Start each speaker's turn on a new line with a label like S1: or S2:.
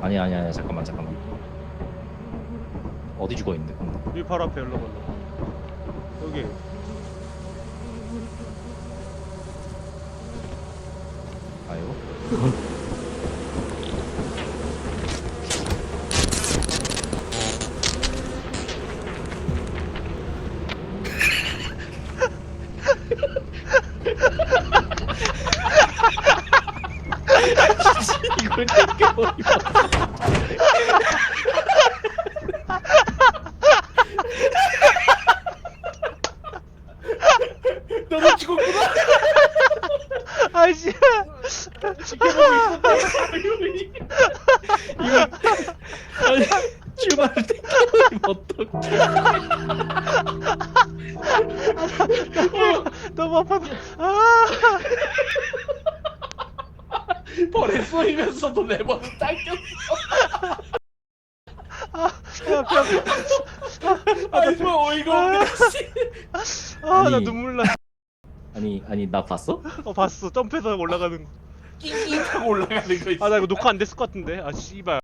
S1: 아니 아니 아니 잠깐만 잠깐만 어디 죽어 있는데 근데
S2: 바로 앞에 열로 걸로. 여기.
S1: 아이고 이걸 땡겨버리면
S3: 너도 죽었구나.
S2: 아이씨.
S3: 지켜보고 있었다.
S1: 이거 아니 출발을 땡겨버리면 어떡해
S2: 너무 아파서. 아.
S3: 벌에 쏘이면서도 내 번은 당겼어.
S2: 야, 배 아파.
S3: 아이 뭐 어이가 없네. 씨.
S2: 아, 나
S1: 아니.
S2: 눈물 나.
S1: 아니 아니 나 봤어?
S2: 어, 봤어. 점프해서 올라가는 거.
S3: 낑낑 타고 올라가는 거 있어.
S2: 아, 나 이거 녹화 안 됐을 것 같은데. 아, 씨발.